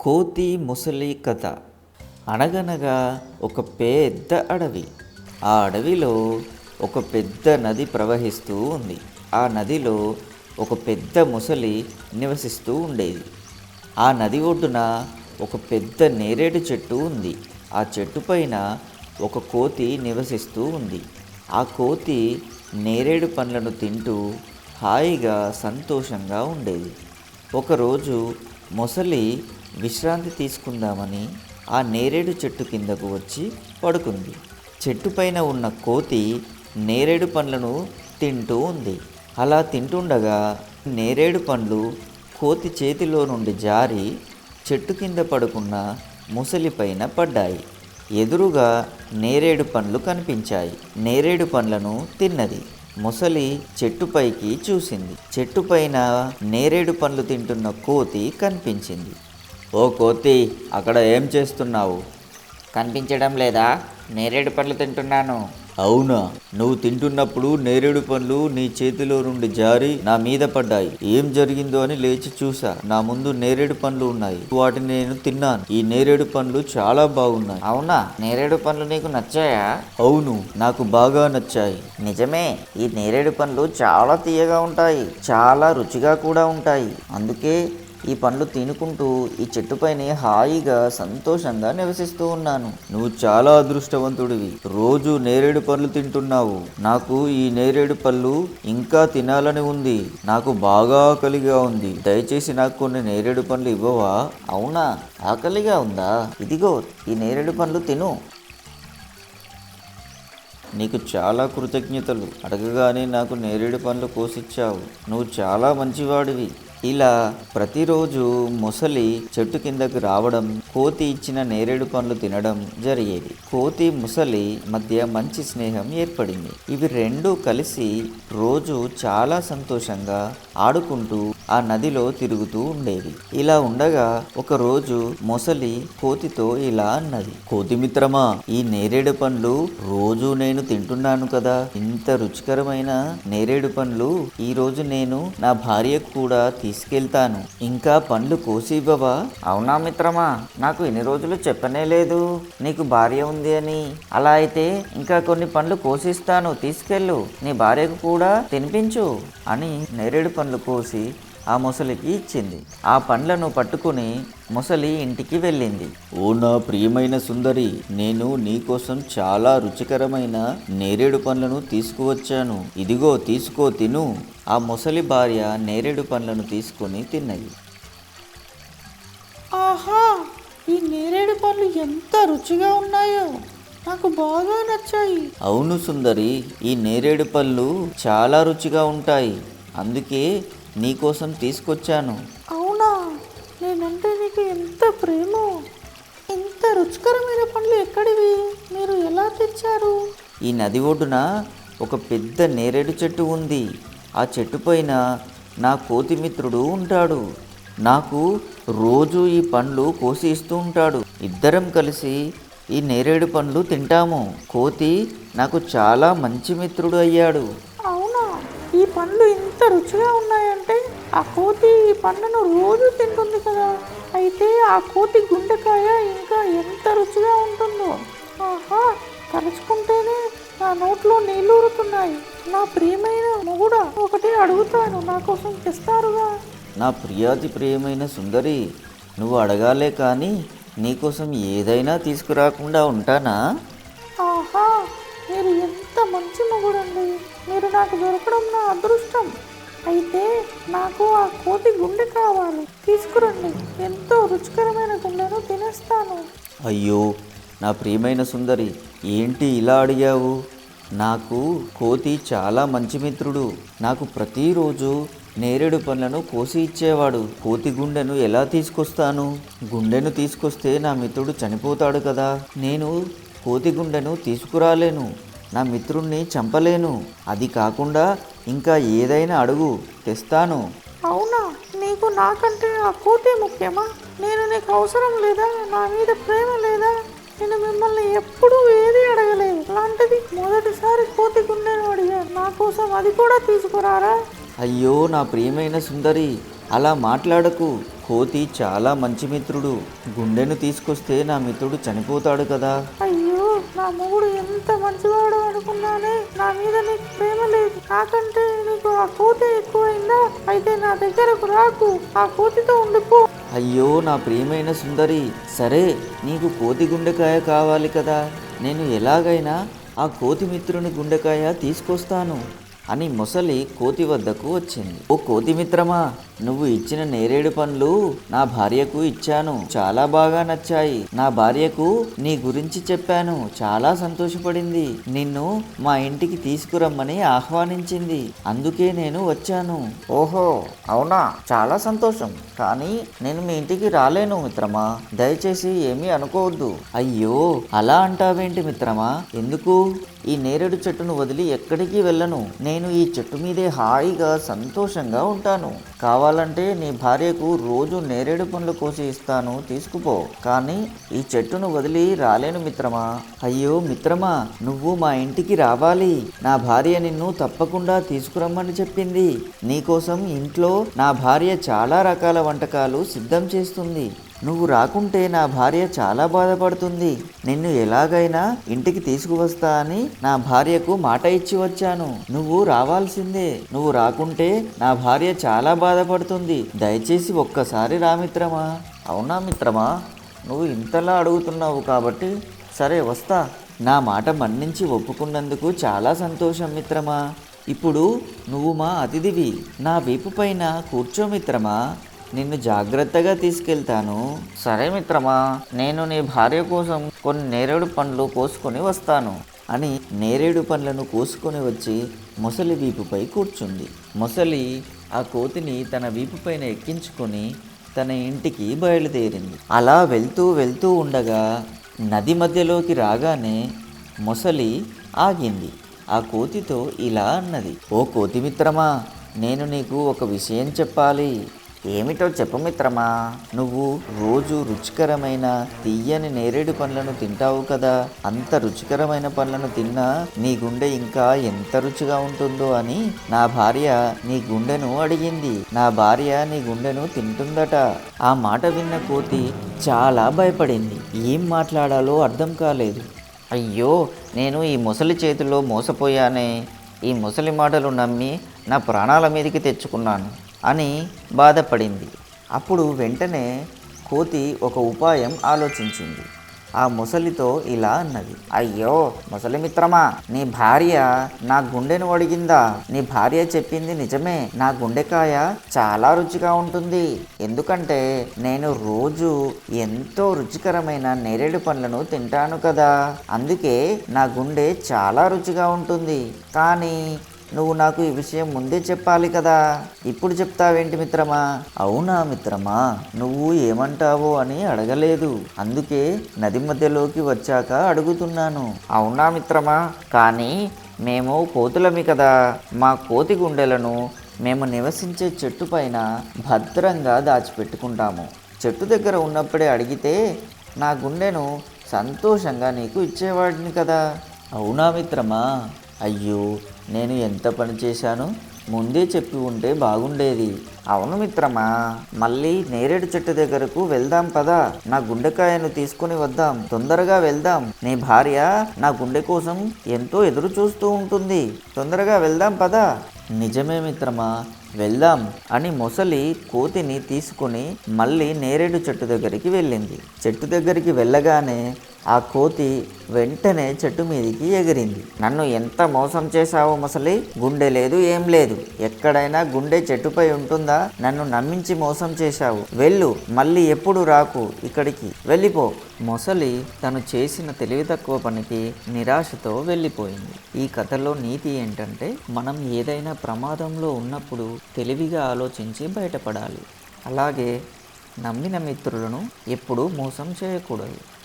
కోతి ముసలి కథ. అనగనగా ఒక పెద్ద అడవి. ఆ అడవిలో ఒక పెద్ద నది ప్రవహిస్తూ ఉంది. ఆ నదిలో ఒక పెద్ద ముసలి నివసిస్తూ ఉండేది. ఆ నది ఒడ్డున ఒక పెద్ద నేరేడు చెట్టు ఉంది. ఆ చెట్టు పైన ఒక కోతి నివసిస్తూ ఉంది. ఆ కోతి నేరేడు పండ్లను తింటూ హాయిగా సంతోషంగా ఉండేది. ఒకరోజు మొసలి విశ్రాంతి తీసుకుందామని ఆ నేరేడు చెట్టు కిందకు వచ్చి పడుకుంది. చెట్టు పైన ఉన్న కోతి నేరేడు పండ్లను తింటూ ఉంది. అలా తింటుండగా నేరేడు పండ్లు కోతి చేతిలో నుండి జారి చెట్టు కింద పడుకున్న ముసలిపైన పడ్డాయి. ఎదురుగా నేరేడు పండ్లు కనిపించాయి. నేరేడు పండ్లను తిన్నది. ముసలి చెట్టుపైకి చూసింది. చెట్టుపైన నేరేడు పండ్లు తింటున్న కోతి కనిపించింది. ఓ కోతి అక్కడ ఏం చేస్తున్నావు? కనిపించడం లేదా? నేరేడు పండ్లు తింటున్నాను. అవునా? నువ్వు తింటున్నప్పుడు నేరేడు పండ్లు నీ చేతిలో నుండి జారి నా మీద పడ్డాయి. ఏం జరిగిందో అని లేచి చూసా. నా ముందు నేరేడు పండ్లు ఉన్నాయి. వాటిని నేను తిన్నాను. ఈ నేరేడు పండ్లు చాలా బాగున్నాయి. అవునా? నేరేడు పండ్లు నీకు నచ్చాయా? అవును నాకు బాగా నచ్చాయి. నిజమే. ఈ నేరేడు పండ్లు చాలా తీయగా ఉంటాయి. చాలా రుచిగా కూడా ఉంటాయి. అందుకే ఈ పండ్లు తినుకుంటూ ఈ చెట్టుపైనే హాయిగా సంతోషంగా నివసిస్తూ ఉన్నాను. నువ్వు చాలా అదృష్టవంతుడివి. రోజు నేరేడు పళ్ళు తింటున్నావు. నాకు ఈ నేరేడు పళ్ళు ఇంకా తినాలని ఉంది. నాకు బాగా ఆకలిగా ఉంది. దయచేసి నాకు కొన్ని నేరేడు పండ్లు ఇవ్వవా? అవునా? ఆకలిగా ఉందా? ఇదిగో ఈ నేరేడు పండ్లు తిను. నీకు చాలా కృతజ్ఞతలు. అడగగానే నాకు నేరేడు పండ్లు కోసిచ్చావు. నువ్వు చాలా మంచివాడివి. ఇలా ప్రతిరోజు మొసలి చెట్టు కిందకు రావడం కోతి ఇచ్చిన నేరేడు పండ్లు తినడం జరిగేది. కోతి ముసలి మధ్య మంచి స్నేహం ఏర్పడింది. ఇవి రెండు కలిసి రోజు చాలా సంతోషంగా ఆడుకుంటూ ఆ నదిలో తిరుగుతూ ఉండేవి. ఇలా ఉండగా ఒక రోజు మొసలి కోతితో ఇలా అన్నది కోతి మిత్రమా ఈ నేరేడు పండ్లు రోజు నేను తింటున్నాను కదా. ఇంత రుచికరమైన నేరేడు పండ్లు ఈ రోజు నేను నా భార్యకు కూడా తీసుకెళ్తాను. ఇంకా పండ్లు కోసి ఇవ్వవా అవునా మిత్రమా? నాకు ఇన్ని రోజులు చెప్పనే లేదు. నీకు భార్య ఉంది అని. అలా అయితే ఇంకా కొన్ని పండ్లు కోసిస్తాను. తీసుకెళ్ళు. నీ భార్యకు కూడా తినిపించు అని నేరేడు పండ్లు కోసి ఆ ముసలికి ఇచ్చింది ఆ పండ్లను పట్టుకుని ముసలి ఇంటికి వెళ్ళింది. ఓ నా ప్రియమైన సుందరి నేను నీకోసం చాలా రుచికరమైన నేరేడు పండ్లను తీసుకువచ్చాను. ఇదిగో తీసుకో తిను. ఆ ముసలి భార్య నేరేడు పండ్లను తీసుకొని తిన్నది. ఆహా ఈ నేరేడు పళ్ళు ఎంత రుచిగా ఉన్నాయో. నాకు బాగా నచ్చాయి. అవును సుందరి ఈ నేరేడు పళ్ళు చాలా రుచిగా ఉంటాయి. అందుకే నీకోసం తీసుకొచ్చాను. అవునా? నేనంటే నీకు ఎంత ప్రేమ? ఇంత రుచికరమైన పండ్లు ఎక్కడివి? మీరు ఎలా తెచ్చారు? ఈ నది ఒడ్డున ఒక పెద్ద నేరేడు చెట్టు ఉంది. ఆ చెట్టు పైన నా కోతి మిత్రుడు ఉంటాడు. నాకు రోజు ఈ పండ్లు కోసి ఇస్తూ ఉంటాడు. ఇద్దరం కలిసి ఈ నేరేడు పండ్లు తింటాము. కోతి నాకు చాలా మంచి మిత్రుడు అయ్యాడు. అవునా? ఈ పండ్లు ఇంత రుచిగా ఉన్నాయంటే ఆ కోతి ఈ పండును రోజు తింటుంది కదా. అయితే ఆ కోతి గుండెకాయ ఇంకా ఎంత రుచిగా ఉంటుందో. ఆహా తలుచుకుంటేనే నా నోట్లో నీళ్ళు ఊరుతున్నాయి. నా ప్రియమైన మొగుడా ఒకటి అడుగుతాను నా కోసం తెస్తారుగా నా ప్రియాతి ప్రియమైన సుందరి నువ్వు అడగాలే కానీ నీకోసం ఏదైనా తీసుకురాకుండా ఉంటానా? ఆహా మీరు ఎంత మంచి మొగుడండి. మీరు నాకు దొరకడం నా అదృష్టం. అయితే నాకు ఆ కోతి గుండె కావాలి. తీసుకురండి. ఎంతో రుచికరమైన గుండెను తినేస్తాను. అయ్యో నా ప్రియమైన సుందరి ఏంటి ఇలా అడిగావు? నాకు కోతి చాలా మంచి మిత్రుడు. నాకు ప్రతిరోజు నేరేడు పండ్లను కోసి ఇచ్చేవాడు. కోతి గుండెను ఎలా తీసుకొస్తాను? గుండెను తీసుకొస్తే నా మిత్రుడు చనిపోతాడు కదా. నేను కోతి గుండెను తీసుకురాలేను. నా మిత్రుణ్ణి చంపలేను. అది కాకుండా ఇంకా ఏదైనా అడుగు తెస్తాను. అవునా? నీకు నాకంటే ఆ కోతి ముఖ్యమా? నేను నీకు అవసరం లేదా? నా మీద ప్రేమ లేదా? నేను మిమ్మల్ని ఎప్పుడూ ఏది అడగలేదు. అలాంటిది మొదటిసారి కోతి గుండెను అడిగాను నాకు కోసం అది కూడా తీసుకురారా? అయ్యో నా ప్రియమైన సుందరి అలా మాట్లాడకు. కోతి చాలా మంచి మిత్రుడు. గుండెను తీసుకొస్తే నా మిత్రుడు చనిపోతాడు కదా. నా మొగుడు ఎంత మంచివాడు అనుకున్నానే? నా మీద నీకు ప్రేమ లేదు. నాకంటే నీకు ఆ కోతి ఎక్కువైందా? అయితే నా దగ్గరకు రాకు. ఆ కోతితో ఉండిపో. అయ్యో నా ప్రియమైన సుందరి. సరే నీకు కోతి గుండెకాయ కావాలి కదా. నేను ఎలాగైనా ఆ కోతి మిత్రుని గుండెకాయ తీసుకొస్తాను. అని మొసలి కోతి వద్దకు వచ్చింది. ఓ కోతి మిత్రమా నువ్వు ఇచ్చిన నేరేడు పండ్లు నా భార్యకు ఇచ్చాను. చాలా బాగా నచ్చాయి. నా భార్యకు నీ గురించి చెప్పాను. చాలా సంతోషపడింది. నిన్ను మా ఇంటికి తీసుకురమ్మని ఆహ్వానించింది. అందుకే నేను వచ్చాను. ఓహో అవునా? చాలా సంతోషం. కానీ నేను మీ ఇంటికి రాలేను మిత్రమా. దయచేసి ఏమీ అనుకోవద్దు. అయ్యో అలా అంటావేంటి మిత్రమా? ఎందుకు? ఈ నేరేడు చెట్టును వదిలి ఎక్కడికి వెళ్ళను? నేను ఈ చెట్టు మీదే హాయిగా సంతోషంగా ఉంటాను. కావాలంటే నీ భార్యకు రోజు నేరేడు పండ్లు కోసి ఇస్తాను. తీసుకుపో. కానీ ఈ చెట్టును వదిలి రాలేను మిత్రమా? అయ్యో మిత్రమా నువ్వు మా ఇంటికి రావాలి. నా భార్య నిన్ను తప్పకుండా తీసుకురమ్మని చెప్పింది. నీకోసం ఇంట్లో నా భార్య చాలా రకాల వంటకాలు సిద్ధం చేస్తుంది. నువ్వు రాకుంటే నా భార్య చాలా బాధపడుతుంది. నిన్ను ఎలాగైనా ఇంటికి తీసుకువస్తా అని నా భార్యకు మాట ఇచ్చి వచ్చాను. నువ్వు రావాల్సిందే. నువ్వు రాకుంటే నా భార్య చాలా బాధపడుతుంది. దయచేసి ఒక్కసారి రా మిత్రమా. అవునా మిత్రమా? నువ్వు ఇంతలా అడుగుతున్నావు కాబట్టి సరే వస్తా. నా మాట మన్నించి ఒప్పుకున్నందుకు చాలా సంతోషం మిత్రమా. ఇప్పుడు నువ్వు మా అతిథివి. నా వీపు పైన కూర్చో మిత్రమా. నిన్ను జాగ్రత్తగా తీసుకెళ్తాను. సరే మిత్రమా నేను నీ భార్య కోసం కొన్ని నేరేడు పండ్లు కోసుకొని వస్తాను అని నేరేడు పండ్లను కోసుకొని వచ్చి మొసలి వీపుపై కూర్చుంది. మొసలి ఆ కోతిని తన వీపుపైన ఎక్కించుకొని తన ఇంటికి బయలుదేరింది. అలా వెళ్తూ వెళ్తూ ఉండగా నది మధ్యలోకి రాగానే మొసలి ఆగింది. ఆ కోతితో ఇలా అన్నది ఓ కోతి మిత్రమా నేను నీకు ఒక విషయం చెప్పాలి. ఏమిటో చెప్పు మిత్రమా. నువ్వు రోజు రుచికరమైన తీయని నేరేడు పండ్లను తింటావు కదా. అంత రుచికరమైన పండ్లను తిన్నా నీ గుండె ఇంకా ఎంత రుచిగా ఉంటుందో అని నా భార్య నీ గుండెను అడిగింది. నా భార్య నీ గుండెను తింటుందట. ఆ మాట విన్న కోతి చాలా భయపడింది. ఏం మాట్లాడాలో అర్థం కాలేదు. అయ్యో నేను ఈ ముసలి చేతిలో మోసపోయానే. ఈ ముసలి మాటలు నమ్మి నా ప్రాణాల మీదకి తెచ్చుకున్నాను. అని బాధపడింది. అప్పుడు వెంటనే కోతి ఒక ఉపాయం ఆలోచించింది. ఆ ముసలితో ఇలా అన్నది అయ్యో ముసలి మిత్రమా నీ భార్య నా గుండెను అడిగిందా నీ భార్య చెప్పింది నిజమే. నా గుండెకాయ చాలా రుచిగా ఉంటుంది. ఎందుకంటే నేను రోజు ఎంతో రుచికరమైన నేరేడు పండ్లను తింటాను కదా. అందుకే నా గుండె చాలా రుచిగా ఉంటుంది. కానీ నువ్వు నాకు ఈ విషయం ముందే చెప్పాలి కదా. ఇప్పుడు చెప్తావేంటి మిత్రమా? అవునా మిత్రమా నువ్వు ఏమంటావో అని అడగలేదు. అందుకే నది మధ్యలోకి వచ్చాక అడుగుతున్నాను. అవునా మిత్రమా? కానీ మేము కోతులమి కదా. మా కోతి గుండెలను మేము నివసించే చెట్టు పైన భద్రంగా దాచిపెట్టుకుంటాము. చెట్టు దగ్గర ఉన్నప్పుడే అడిగితే నా గుండెను సంతోషంగా నీకు ఇచ్చేవాడిని కదా. అవునా మిత్రమా? అయ్యో నేను ఎంత పని చేశాను ముందే చెప్పి ఉంటే బాగుండేది. అవును మిత్రమా మళ్ళీ నేరేడు చెట్టు దగ్గరకు వెళ్దాం పదా. నా గుండెకాయను తీసుకుని వద్దాం. తొందరగా వెళ్దాం. నీ భార్య నా గుండె కోసం ఎంతో ఎదురు చూస్తూ ఉంటుంది. తొందరగా వెళ్దాం పదా. నిజమే మిత్రమా వెళ్దాం అని మొసలి కోతిని తీసుకుని మళ్ళీ నేరేడు చెట్టు దగ్గరికి వెళ్ళింది. చెట్టు దగ్గరికి వెళ్ళగానే ఆ కోతి వెంటనే చెట్టు మీదికి ఎగిరింది. నన్ను ఎంత మోసం చేశావో మొసలి? గుండె లేదు ఏం లేదు. ఎక్కడైనా గుండె చెట్టుపై ఉంటుందా? నన్ను నమ్మించి మోసం చేశావు. వెళ్ళు మళ్ళీ ఎప్పుడు రాకు ఇక్కడికి. వెళ్ళిపో. మొసలి తను చేసిన తెలివి తక్కువ పనికి నిరాశతో వెళ్ళిపోయింది. ఈ కథలో నీతి ఏంటంటే మనం ఏదైనా ప్రమాదంలో ఉన్నప్పుడు తెలివిగా ఆలోచించి బయటపడాలి. అలాగే నమ్మిన మిత్రులను ఎప్పుడూ మోసం చేయకూడదు.